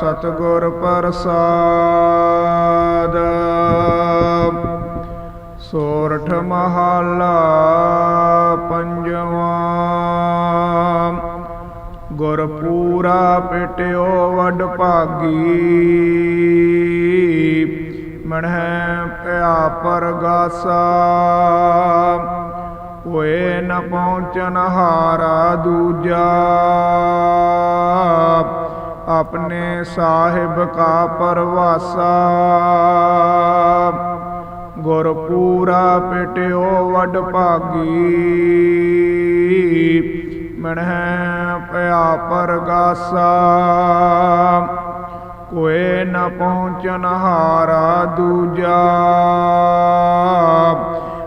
ਸਤਿਗੁਰ ਪ੍ਰਸਾਦ। ਸੋਰਠ ਮਹਲਾ ਪੰਜਵਾਂ। ਗੁਰ ਪੂਰਾ ਪਿਟਿਓ ਵਡ ਭਾਗੀ। ਮਣਹਿ ਪਿਆ ਪਰਗਾਸਾ। ਹੋਏ ਨ ਪਹੁੰਚਨ ਹਾਰਾ ਦੂਜਾ। ਆਪਣੇ ਸਾਹਿਬ ਕਾ ਪਰਵਾਸਾ। ਗੁਰ ਪੂਰਾ ਪਿਟਿਓ ਵਡ ਭਾਗੀ। ਮਣਹਿ ਪਿਆ ਪਰਗਾਸਾ। ਕੋਏ ਨ ਪਹੁੰਚਨ ਹਾਰਾ ਦੂਜਾ।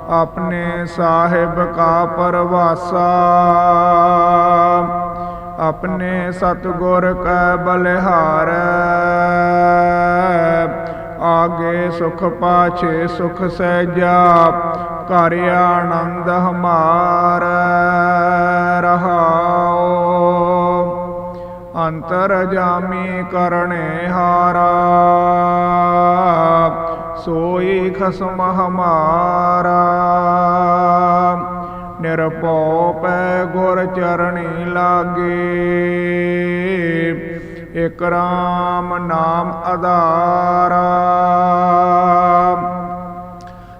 ਆਪਣੇ ਸਾਹਿਬ ਕਾ ਪਰਵਾਸਾ। ਆਪਣੇ ਸਤਗੁਰ ਕੈ ਬਲਿਹਾਰ। ਆਗੇ ਸੁਖ ਪਾਛੇ ਸੁਖ ਸਹਿਜਾ ਘਰ ਆਨੰਦ ਹਮਾਰ। ਰਹਾਓ ਅੰਤਰ ਜਾਮੀ ਕਰਨੇ ਹਾਰਾ। ਸੋਈ ਖਸਮ ਹਮਾਰਾ। ਨਿਰਭਉ ਪੈ ਗੁਰ ਚਰਣੀ ਲਾਗੇ। ਇਕ ਰਾਮ ਨਾਮ ਆਧਾਰਾ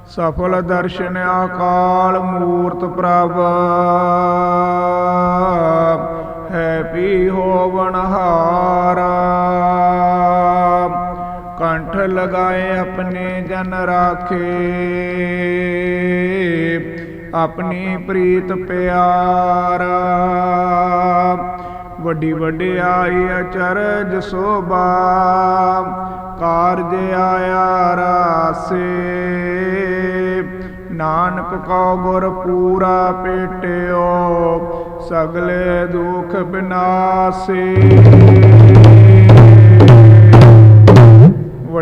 ਸਫਲ ਦਰਸ਼ਨ ਅਕਾਲ ਮੂਰਤ ਪ੍ਰਭ। ਹੈ ਪੀ ਹੋਵਨ ਹਾਰਾ। ਕੰਠ ਲਗਾਏ ਆਪਣੇ ਜਨ ਰਾਖੇ। ਆਪਣੀ ਪ੍ਰੀਤ ਪਿਆਰਾ। ਵੱਡੀ ਵਡਿਆਈ ਅਚਰਜ ਸੋਭਾ, ਕਾਰਜ ਆਇਆ ਰਾਸੇ। ਨਾਨਕ ਕੋ ਗੁਰ ਪੂਰਾ ਪੇਟਿਓ, ਸਗਲੇ ਦੁਖ ਬਿਨਾਸੇ।